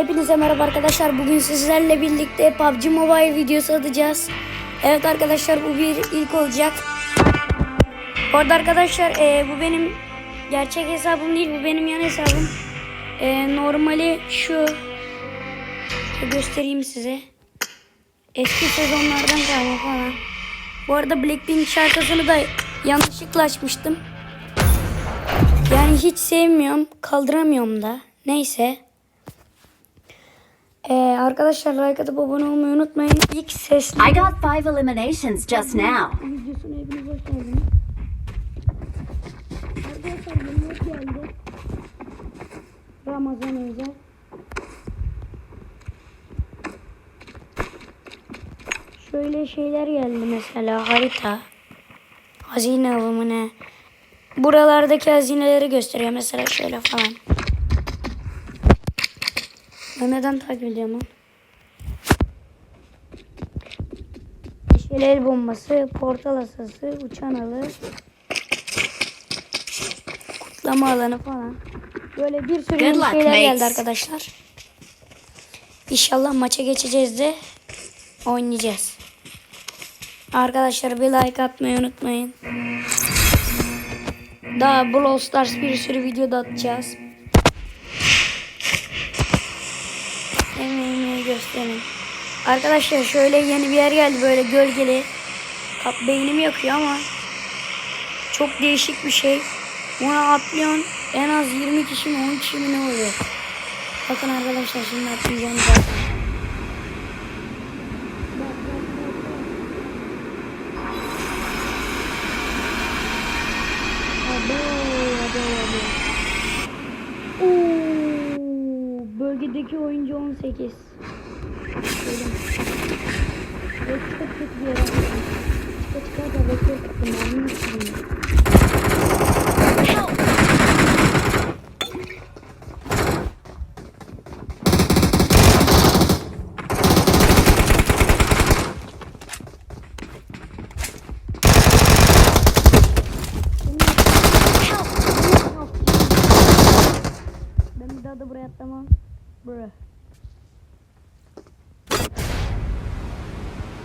Hepinize merhaba arkadaşlar. Bugün sizlerle birlikte PUBG Mobile videosu atacağız. Evet arkadaşlar bu bir ilk olacak. Bu arada arkadaşlar e, bu benim gerçek hesabım değil. Bu benim yan hesabım. E, normali şu. Göstereyim size. Eski sezonlardan kalma falan. Bu arada Blackpink şarkısını da yanlışlıkla açmıştım. Yani hiç sevmiyorum. Kaldıramıyorum da. Neyse. Ee, arkadaşlar like atıp abone olmayı unutmayın. İlk sesli I got five eliminations just now. hoş geldiniz. Arkadaşlar geldi. Ramazan özel. Şöyle şeyler geldi mesela harita. Hazine avı mı ne? Buralardaki hazineleri gösteriyor mesela şöyle falan. Ben neden takip ediyorum lan? Yeşil el bombası, portal asası, uçan alı, kutlama alanı falan. Böyle bir sürü Good luck, şeyler geldi arkadaşlar. İnşallah maça geçeceğiz de oynayacağız. Arkadaşlar bir like atmayı unutmayın. Daha Brawl Stars bir sürü video da atacağız. Emeğimi gösterin. Arkadaşlar şöyle yeni bir yer geldi böyle gölgeli. Kap beynimi yakıyor ama çok değişik bir şey. Buna atlıyorsun en az 20 kişi mi 10 kişi mi ne oluyor? Bakın arkadaşlar şimdi atlayacağım zaten. Bölgedeki oyuncu 18. Şöyle. Evet, çok kötü bir yere. Çıka çıka da bekliyorum.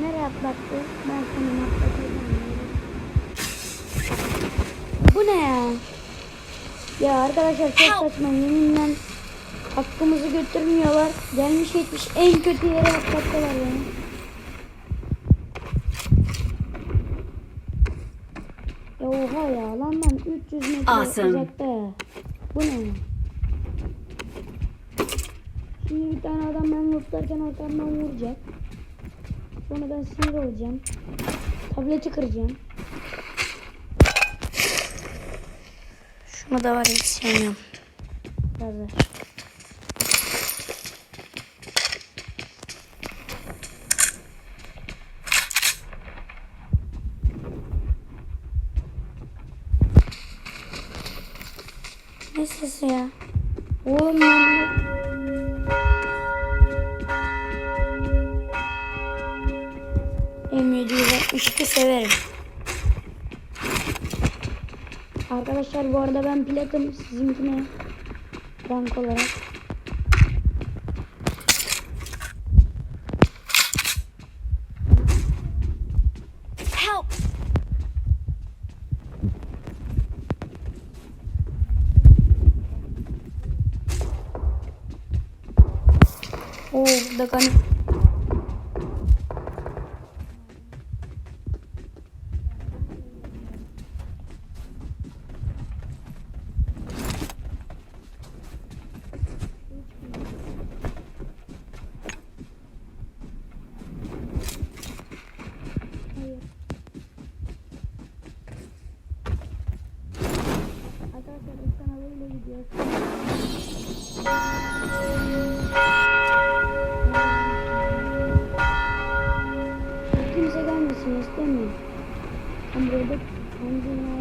Nereye atlattı? Ben seni atlatacağım. Bu ne ya? Ya arkadaşlar çok saçma yeminle hakkımızı götürmüyorlar. Gelmiş geçmiş en kötü yere atlattılar beni. Ya oha ya lan lan 300 metre Awesome. uzakta ya. Bu ne? Şimdi bir tane adam ben lootlarken arkamdan vuracak. Sonra ben sinir olacağım. Tableti kıracağım. Şunu da var hiç sevmiyorum. Ver. Ne sesi ya? Oğlum ben... M762 severim. Arkadaşlar bu arada ben platin sizinkine rank olarak. Help! Oo burada kan. Kimse gelmesin istemiyorum. Ben burada kendime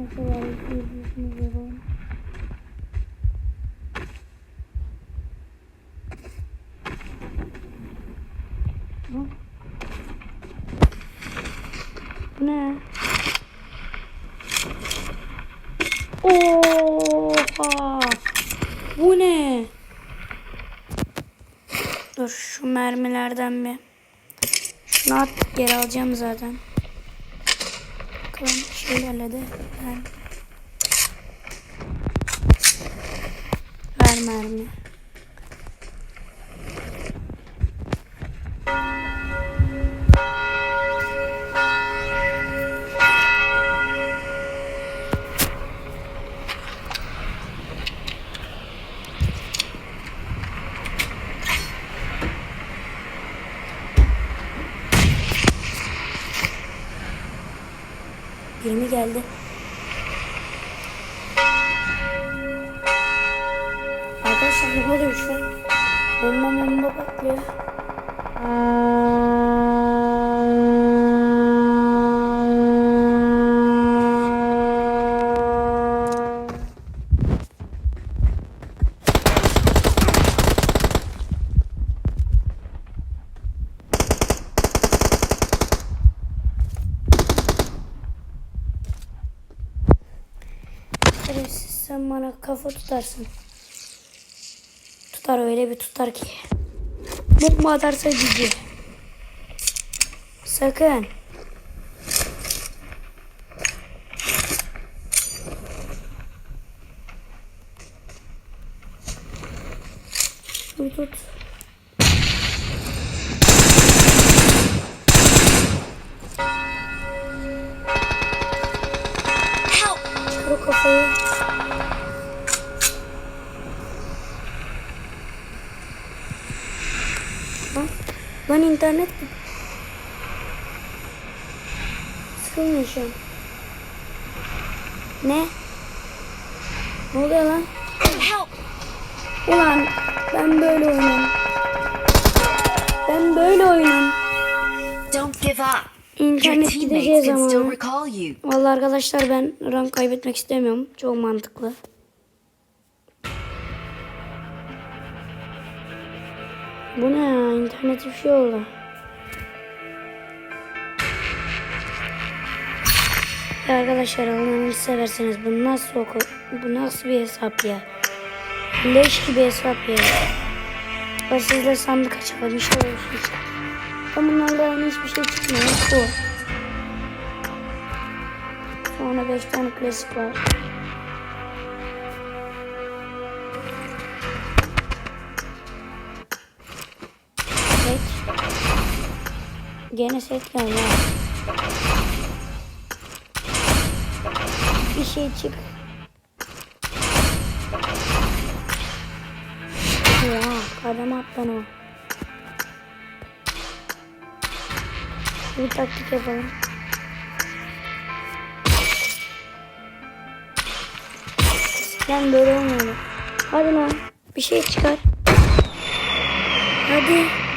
Ne? Oha! Bu ne? Dur şu mermilerden bir. Şunu at geri alacağım zaten. Bakalım şeylerle de. Ver, ver mermi. Biri mi geldi? Arkadaşlar ne oluyor şu an? Bomba bomba patlıyor. Sen bana kafa tutarsın. Tutar öyle bir tutar ki. Mutlu atarsa cici. Sakın. Şunu tut. Help! O kafayı. Lan, lan internet mi? Sıkılmıyor şu an. Ne? Ne oluyor lan? Help! Ulan ben böyle oynam. Ben böyle oynam. Don't give up. İnternet teammates gideceği can still zaman. recall you. Vallahi arkadaşlar ben rank kaybetmek istemiyorum. Çok mantıklı. Bu ne ya? İnternet bir şey oldu. Ya arkadaşlar Allah'ını severseniz bu nasıl oku bu nasıl bir hesap ya? Leş gibi hesap ya. Ben sizle sandık açalım bir şey. Ben bunlardan hiçbir şey çıkmıyor. Bu. Sonra 5 tane klasik var. Gene geldi. ha. Bir şey çık. Ya kadem atlan o. Bir taktik yapalım. Eskiden böyle olmuyordu. Hadi lan bir şey çıkar. Hadi.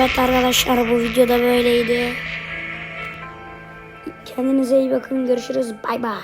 Evet arkadaşlar bu videoda böyleydi. Kendinize iyi bakın. Görüşürüz. Bay bay.